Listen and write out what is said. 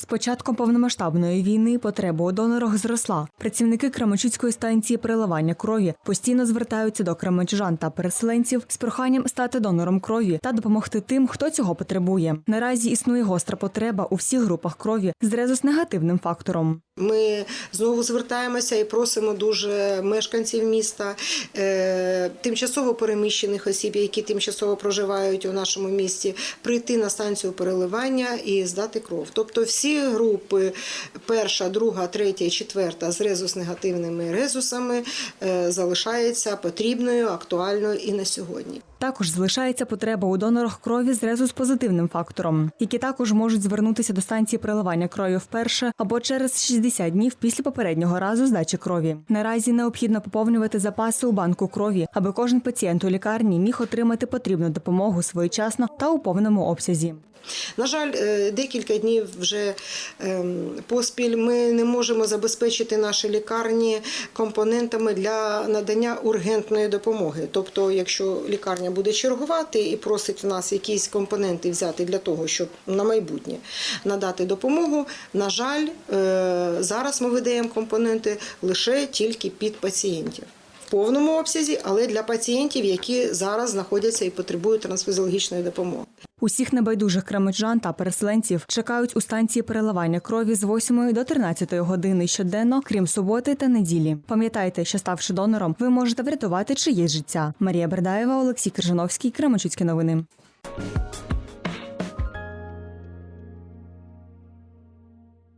З початком повномасштабної війни потреба у донорах зросла. Працівники Кременчуцької станції переливання крові постійно звертаються до кременчужан та переселенців з проханням стати донором крові та допомогти тим, хто цього потребує. Наразі існує гостра потреба у всіх групах крові з резус-негативним фактором. Ми знову звертаємося і просимо дуже мешканців міста, е, тимчасово переміщених осіб, які тимчасово проживають у нашому місті, прийти на станцію переливання і здати кров. Тобто всі групи перша, друга, третя і четверта з резус-негативними резусами е, залишається потрібною, актуальною і на сьогодні. Також залишається потреба у донорах крові з резус-позитивним фактором, які також можуть звернутися до станції переливання крові вперше або через 60 днів після попереднього разу здачі крові. Наразі необхідно поповнювати запаси у банку крові, аби кожен пацієнт у лікарні міг отримати потрібну допомогу своєчасно та у повному обсязі. На жаль, е, декілька днів вже ем, поспіль ми не можемо забезпечити наші лікарні компонентами для надання ургентної допомоги. Тобто, якщо лікарня буде чергувати і просить в нас якісь компоненти взяти для того, щоб на майбутнє надати допомогу, на жаль, е, зараз ми видаємо компоненти лише тільки під пацієнтів. В повному обсязі, але для пацієнтів, які зараз знаходяться і потребують трансфізіологічної допомоги. Усіх небайдужих кремеджан та переселенців чекають у станції переливання крові з 8 до 13 години щоденно, крім суботи та неділі. Пам'ятайте, що ставши донором, ви можете врятувати чиєсь життя. Марія Бердаєва, Олексій Крижановський, Кременчуцькі новини.